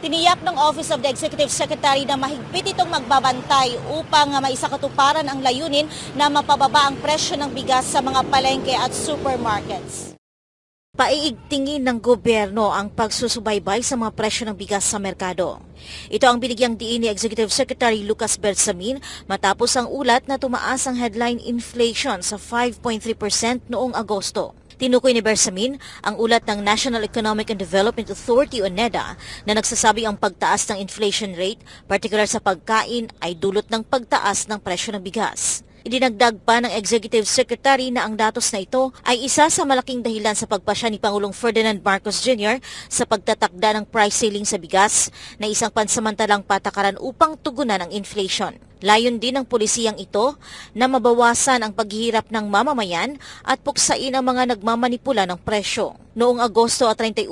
Tiniyak ng Office of the Executive Secretary na mahigpit itong magbabantay upang maisakatuparan ang layunin na mapababa ang presyo ng bigas sa mga palengke at supermarkets. Paiigtingin ng gobyerno ang pagsusubaybay sa mga presyo ng bigas sa merkado. Ito ang binigyang diin ni Executive Secretary Lucas Bersamin matapos ang ulat na tumaas ang headline inflation sa 5.3% noong Agosto. Tinukoy ni Bersamin ang ulat ng National Economic and Development Authority o NEDA na nagsasabi ang pagtaas ng inflation rate, partikular sa pagkain, ay dulot ng pagtaas ng presyo ng bigas. Idinagdag pa ng Executive Secretary na ang datos na ito ay isa sa malaking dahilan sa pagpasya ni Pangulong Ferdinand Marcos Jr. sa pagtatakda ng price ceiling sa bigas na isang pansamantalang patakaran upang tugunan ang inflation. Layon din ng pulisiyang ito na mabawasan ang paghihirap ng mamamayan at puksain ang mga nagmamanipula ng presyo. Noong Agosto at 31,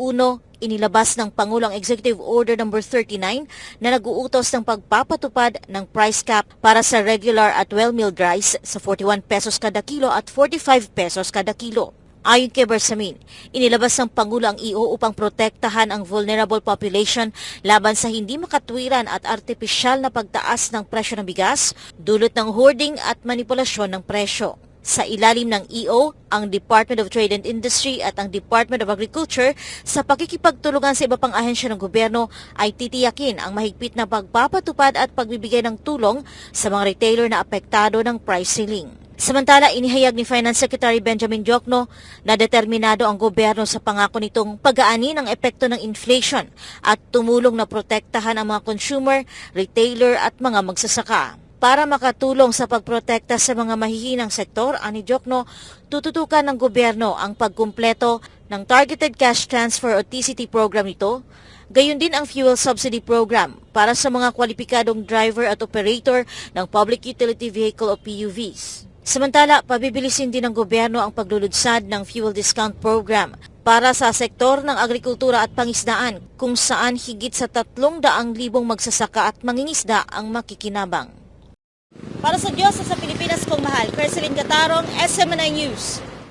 inilabas ng Pangulo ang Executive Order No. 39 na nag-uutos ng pagpapatupad ng price cap para sa regular at well-milled rice sa 41 pesos kada kilo at 45 pesos kada kilo. Ayon kay Bersamin, inilabas ng Pangulo ang EO upang protektahan ang vulnerable population laban sa hindi makatwiran at artipisyal na pagtaas ng presyo ng bigas dulot ng hoarding at manipulasyon ng presyo. Sa ilalim ng EO, ang Department of Trade and Industry at ang Department of Agriculture sa pakikipagtulungan sa iba pang ahensya ng gobyerno ay titiyakin ang mahigpit na pagpapatupad at pagbibigay ng tulong sa mga retailer na apektado ng price ceiling. Samantala, inihayag ni Finance Secretary Benjamin Diokno na determinado ang gobyerno sa pangako nitong pag-aani ng epekto ng inflation at tumulong na protektahan ang mga consumer, retailer at mga magsasaka. Para makatulong sa pagprotekta sa mga mahihinang sektor, ani Diokno, tututukan ng gobyerno ang pagkumpleto ng Targeted Cash Transfer o TCT program nito, gayon din ang Fuel Subsidy Program para sa mga kwalipikadong driver at operator ng Public Utility Vehicle o PUVs. Samantala, pabibilisin din ng gobyerno ang pagluludsad ng fuel discount program para sa sektor ng agrikultura at pangisdaan kung saan higit sa 300,000 magsasaka at mangingisda ang makikinabang. Para sa Diyos sa Pilipinas kong mahal, Perceline Gatarong, SMNI News.